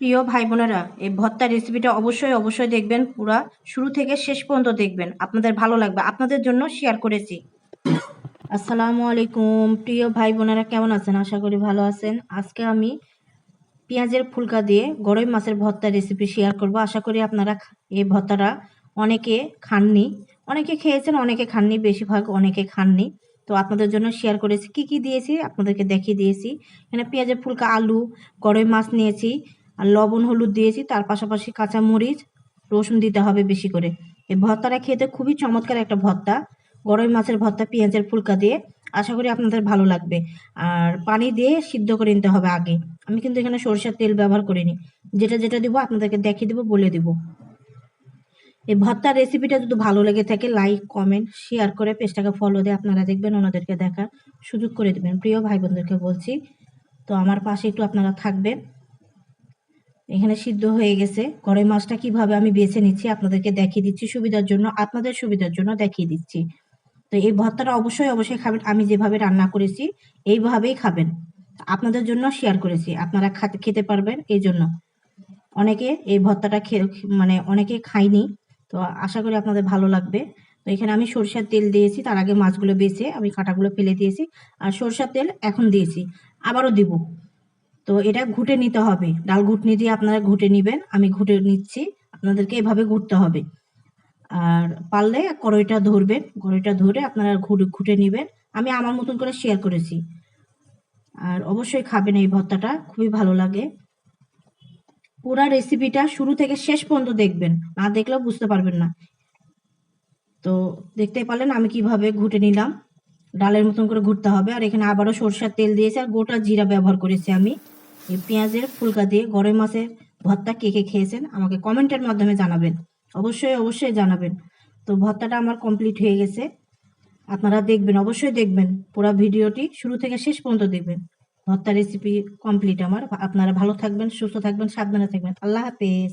প্রিয় ভাই বোনেরা এই ভর্তা রেসিপিটা অবশ্যই অবশ্যই দেখবেন। পুরা শুরু থেকে শেষ পর্যন্ত দেখবেন। আপনাদের ভালো লাগবে। আপনাদের জন্য শেয়ার করেছি। আসসালামু আলাইকুম। প্রিয় ভাই বোনেরা কেমন আছেন? আশা করি ভালো আছেন। আজকে আমি পেঁয়াজের ফুলকা দিয়ে গরই মাছের ভর্তা রেসিপি শেয়ার করব। আশা করি আপনারা এই ভর্তাটা অনেকে খাননি। অনেকে খেয়েছেন, অনেকে খাননি। বেশিরভাগ অনেকে খাননি। তো আপনাদের জন্য শেয়ার করেছি। কি কি দিয়েছি? আপনাদেরকে দেখিয়ে দিয়েছি। এখানে পেঁয়াজের ফুলকা, আলু, গরই মাছ নিয়েছি। আর লবণ, হলুদ দিয়েছি, তার পাশাপাশি কাঁচা মরিচ রসুন দিতে হবে বেশি করে। এই ভর্তাটা খেতে খুবই চমৎকার একটা ভর্তা। গরই মাছের ভর্তা, পেঁয়াজের ফুলকা দিয়ে। আশা করি আপনাদের ভালো লাগবে। আর পানি দিয়ে সিদ্ধ করে নিতে হবে আগে। আমি কিন্তু এখানে সরষের তেল ব্যবহার করিনি। যেটা যেটা দিব আপনাদেরকে দেখিয়ে দিব, বলে দিব। এই ভর্তার রেসিপিটা যদি ভালো লেগে থাকে লাইক কমেন্ট শেয়ার করে পেজটাকে ফলো দিয়ে আপনারা দেখবেন ওনাদেরকে দেখার সুযোগ করে দেবেন। প্রিয় ভাই বোনদেরকে বলছি, তো আমার পাশে একটু আপনারা থাকবেন। এখানে সিদ্ধ হয়ে গেছে। গরম মাছটা কীভাবে আমি বেছে নিচ্ছি আপনাদেরকে দেখিয়ে দিচ্ছি। সুবিধার জন্য, আপনাদের সুবিধার জন্য দেখিয়ে দিচ্ছি। তো এই ভর্তাটা অবশ্যই অবশ্যই খাবেন। আমি যেভাবে রান্না করেছি, এইভাবেই খাবেন। আপনাদের জন্য শেয়ার করেছি। আপনারা খাতে পারবেন এই জন্য অনেকে এই ভর্তাটা মানে অনেকে খায়নি। তো আশা করি আপনাদের ভালো লাগবে। তো এখানে আমি সরষের তেল দিয়েছি। তার আগে মাছগুলো বেছে আমি কাঁটাগুলো ফেলে দিয়েছি। আর সরষের তেল এখন দিয়েছি। আবারও দিব। তো এটা ঘুটে নিতে হবে। ডাল ঘুটনি দিয়ে আপনারা ঘুটে নেবেন। আমি ঘুটে নিচ্ছি। আপনাদেরকে এভাবে ঘুরতে হবে। আর পারলে কড়াইটা ধরবেন। কড়াইটা ধরে আপনারা ঘুটে ঘুটে নেবেন। আমি আমার মতন করে শেয়ার করেছি। আর অবশ্যই খাবেন এই ভর্তাটা। খুবই ভালো লাগে। পুরা রেসিপিটা শুরু থেকে শেষ পর্যন্ত দেখবেন। না দেখলেও বুঝতে পারবেন না। তো দেখতে পারলেন আমি কীভাবে ঘুটে নিলাম। ডালের মতন করে ঘুরতে হবে। আর এখানে আবারও সরষের তেল দিয়েছি। আর গোটা জিরা ব্যবহার করেছি আমি। এই পেঁয়াজের ফুলকা দিয়ে গরম মাছের ভর্তা কে কে খেয়েছেন আমাকে কমেন্টের মাধ্যমে জানাবেন। অবশ্যই অবশ্যই জানাবেন। তো ভর্তাটা আমার কমপ্লিট হয়ে গেছে। আপনারা দেখবেন, অবশ্যই দেখবেন। পুরো ভিডিওটি শুরু থেকে শেষ পর্যন্ত দেখবেন। ভর্তা রেসিপি কমপ্লিট আমার। আপনারা ভালো থাকবেন, সুস্থ থাকবেন, সাবধানে থাকবেন। আল্লাহ হাফেজ।